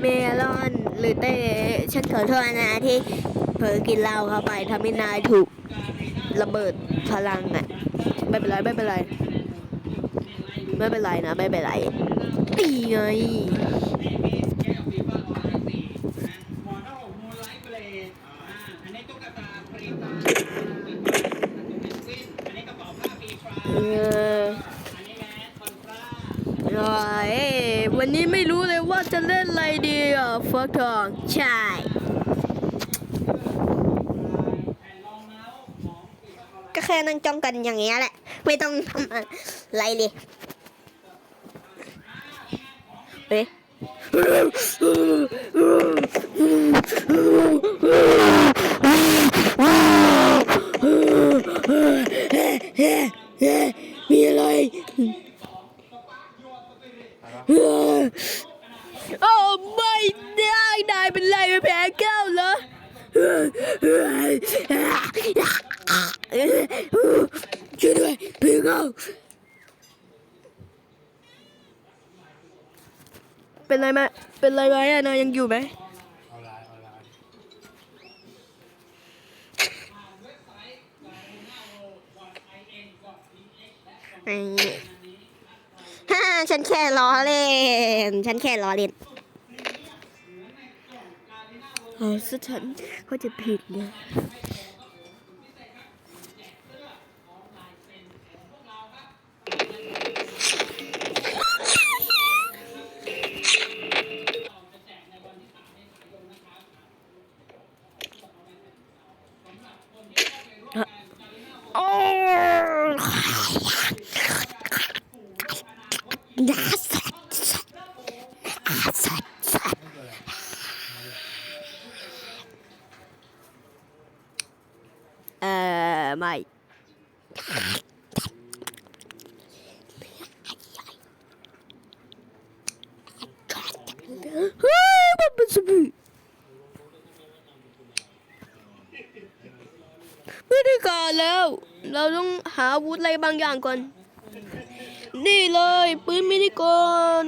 เมลอนหรือเต้ฉันขอโทษนะที่เผลอกินเหล้าเข้าไปทำให้นายถูกระเบิดพลังอะไม่เป็นไรไม่เป็นไรไม่เป็นไรนะไม่เป็นไรนี่ไงเออโอ้วันนี้ไม่รู้เลย จะเล่นอะไรดีอะฟักทอง ใช่ ก็แค่นั่งจ้องกันอย่างเงี้ยแหละ ไม่ต้องทำอะไรเลยเฮ้ยมีอะไร โอ้ไม่ได้นายเป็นไรไปแพ้แก้วเหรอช่วยด้วยพี่เขาเป็นไรไหมเป็นไรไหมอะนายยังอยู่ไหมไอ้ฮ่าฉันแค่ล้อเล่น ฉันแค่ล้อเล่น เอาซะฉันก็จะผิดเนี่ยโอ้ อไม่เฮ้ยมันเป็นสบู่ไม่ได้การแล้ว เราต้องหาอาวุธอะไรบางอย่างก่อน นี่เลยปืนมินิกล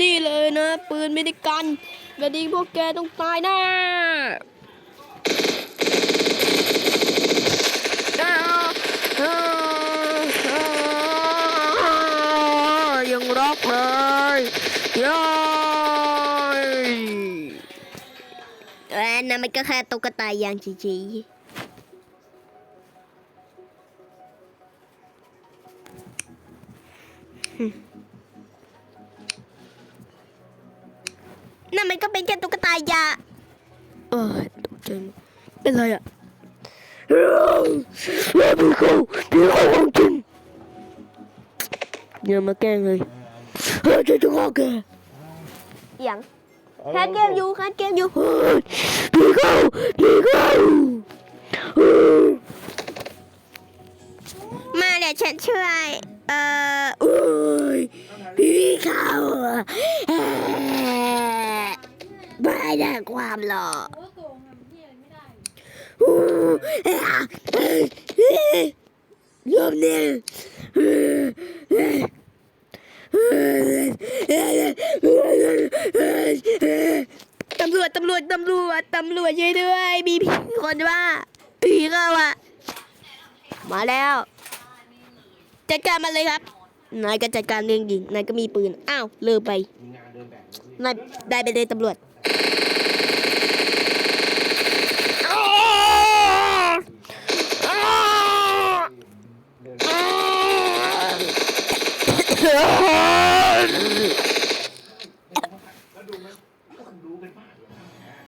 นี่เลยนะ ปืนมินิกันกระดิ่งพวกแกต้องตายแน่อ้าวอ้าวอ้าว ยังร็อกเลยย้อยเอ้ยนั่นมันก็แค่ตุ๊กตายางจีๆนั่นมันก็ เป็นแค่ตุ๊กตายจหมดเป็นไรอะเฮ้ยพี่เขาพี่เขาของจริงอย่ามาแกล้งเลยเฮ้ยจะจะฆ่ากอย่างแค่เกมอยู่แค่เกมอยู่เฮ้ยพี่เขาพี่เขาเฮ้ยมาเดี๋ยวฉันช่วย เอ่อโอ้ยพี่เขาเอ่ไม่ได้ความหรอกโอ้โกงทำที่อะไรไม่ได้โอ้เอ่อเอ่อเอ่อยอมเนี่ ตำรวจตำรวจตำรวจตำรวจช่วยด้วย มีผีคนว่าผีเข้าอะมาแล้วจัดการมันเลยครับนายก็จัดการเรื่องยิงนายก็มีปืนอ้าวเลิกไปนายได้ไปเลยตำรวจ